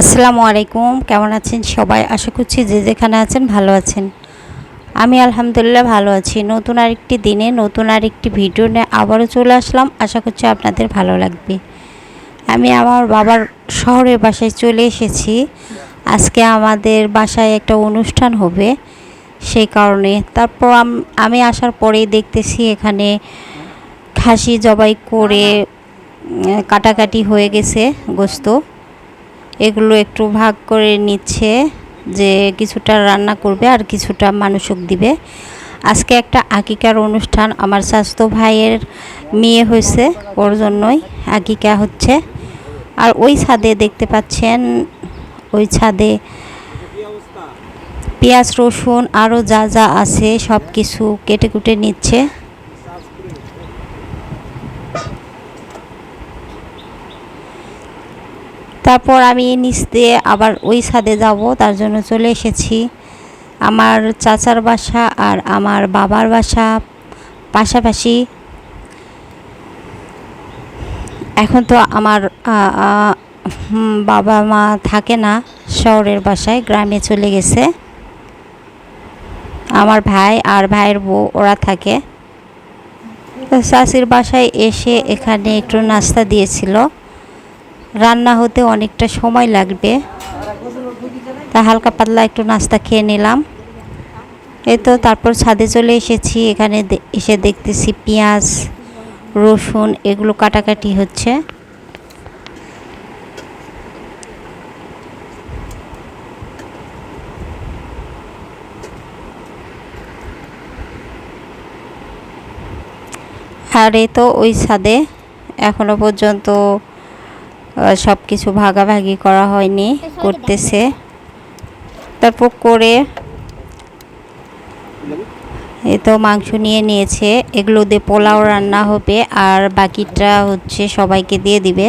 আসসালামু আলাইকুম, কেমন আছেন সবাই? আশা করছি যে যেখানে আছেন ভালো আছেন। আমি আলহামদুলিল্লাহ ভালো আছি। নতুন আরেকটি দিনে, নতুন আরেকটি ভিডিও নিয়ে আবারও চলে আসলাম। আশা করছি আপনাদের ভালো লাগবে। আমি আমার বাবার শহরের বাসায় চলে এসেছি। আজকে আমাদের বাসায় একটা অনুষ্ঠান হবে সেই কারণে। তারপর আমি আসার পরেই দেখতেছি এখানে খাসি জবাই করে কাটাকাটি হয়ে গেছে গোস্ত। এগুলো একটু ভাগ করে নিচ্ছে যে কিছুটা রান্না করবে আর কিছুটা মানুষক দিবে। আজকে একটা আকিকার অনুষ্ঠান, আমার স্বাস্থ্য ভাইয়ের মেয়ে হয়েছে, ওর জন্যই আকিকা হচ্ছে। আর ওই ছাদে দেখতে পাচ্ছেন, ওই ছাদে পেঁয়াজ রসুন আরও যা যা আছে সব কিছু কেটে কুটে নিচ্ছে। তারপর আমি নিচ দিয়ে আবার ওই ছাদে যাব, তার জন্য চলে এসেছি। আমার চাচার বাসা আর আমার বাবার বাসা পাশাপাশি। এখন তো আমার বাবা মা থাকে না, শহরের বাসায়, গ্রামে চলে গেছে। আমার ভাই আর ভাইয়ের বউ, ওরা থাকে। চাষির বাসায় এসে এখানে একটু নাস্তা দিয়েছিল। রান্না হতে অনেকটা সময় লাগবে। তা হালকা পাতলা একটু নাস্তা খেয়ে নিলাম। এই তো তারপর ছাদে চলে এসেছি। এখানে এসে দেখতেছি পেঁয়াজ, রসুন এগুলো কাটাকাটি হচ্ছে। আর এই তো ওই ছাদে এখনও পর্যন্ত সব কিছু ভাগাভাগি করা হয়নি, করতেছে। তারপর করে এ তো মাংস নিয়ে নিয়েছে, এগুলো দিয়ে পোলাও রান্না হবে, আর বাকিটা হচ্ছে সবাইকে দিয়ে দিবে।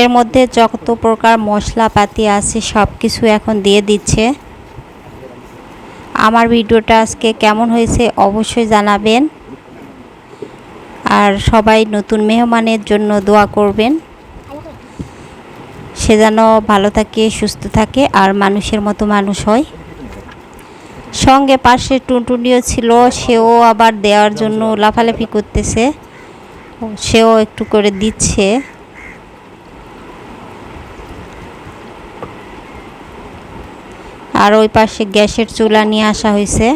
এর মধ্যে যত প্রকার মশলাপাতি আছে সব কিছু এখন দিয়ে দিচ্ছে। আমার ভিডিওটা আজকে কেমন হয়েছে অবশ্যই জানাবেন। আর সবাই নতুন মেহমানের জন্য দোয়া করবেন। সে যেন ভালো থাকে, সুস্থ থাকে আর মানুষের মতো মানুষ হয়। সঙ্গে পাশে টুনটুনিও ছিল, সেও আবার দেওয়ার জন্য লাফালাফি করতেছে। সেও একটু করে দিচ্ছে। আর ওই পাশে গ্যাসের চুলা নিয়ে আসা হয়েছে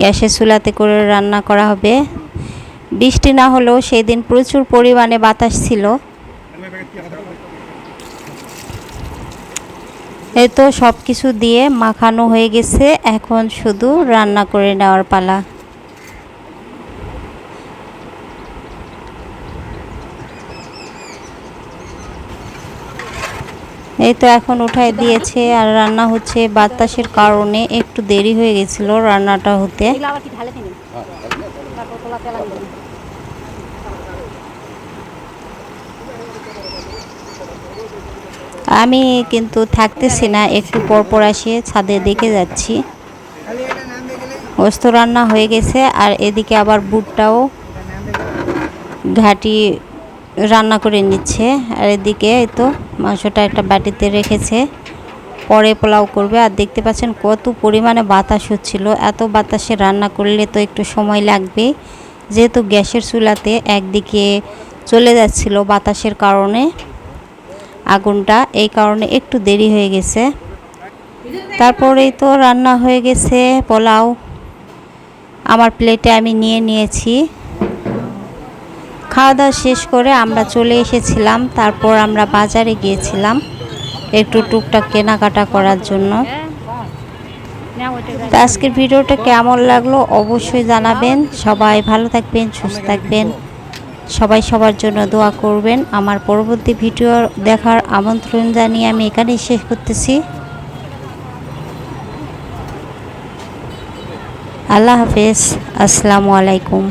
গ্যাসের চুলাতে করে রান্না করা হবে। বৃষ্টি না হলেও সেই দিন প্রচুর পরিমাণে বাতাস ছিল। এই তো সব কিছু দিয়ে মাখানো হয়ে গেছে। এখন শুধু রান্না করে নেওয়ার পালা। এই তো এখন উঠাই দিয়েছে আর রান্না হচ্ছে বাতাসের কারণে একটু দেরি হয়ে গেছিল রান্নাটা হতে। আমি কিন্তু থাকতেছি না একটু পরপর পর আসে ছাদে দেখে যাচ্ছি। গোস্ত রান্না হয়ে গেছে আর এদিকে আবার বুটটাও ঘাটি রান্না করে নিচ্ছে। আর এদিকে এই তো মাংসটা একটা বাটিতে রেখেছে। পরে পোলাও করবে। আর দেখতে পাচ্ছেন কত পরিমাণে বাতাস হচ্ছিল। এত বাতাসে রান্না করলে তো একটু সময় লাগবে। যেহেতু গ্যাসের চুলাতে একদিকে চলে যাচ্ছিল বাতাসের কারণে, আগুনটা, এই কারণে একটু দেরি হয়ে গেছে। তারপরেই তো রান্না হয়ে গেছে পোলাও। আমার প্লেটে আমি নিয়ে নিয়েছি। খাওয়া দাওয়া শেষ করে আমরা চলে এসেছিলাম, তারপর আমরা বাজারে গিয়েছিলাম একটু টুকটাক কেনাকাটা করার জন্য। আজকের ভিডিওটা কেমন লাগল অবশ্যই জানাবেন। সবাই ভালো থাকবেন, সুস্থ থাকবেন। সবাই সবার জন্য দোয়া করবেন। আমার পরবর্তী ভিডিও দেখার আমন্ত্রণ জানিয়ে আমি এখানেই শেষ করতেছি। আল্লাহ হাফেজ। আসসালামু আলাইকুম।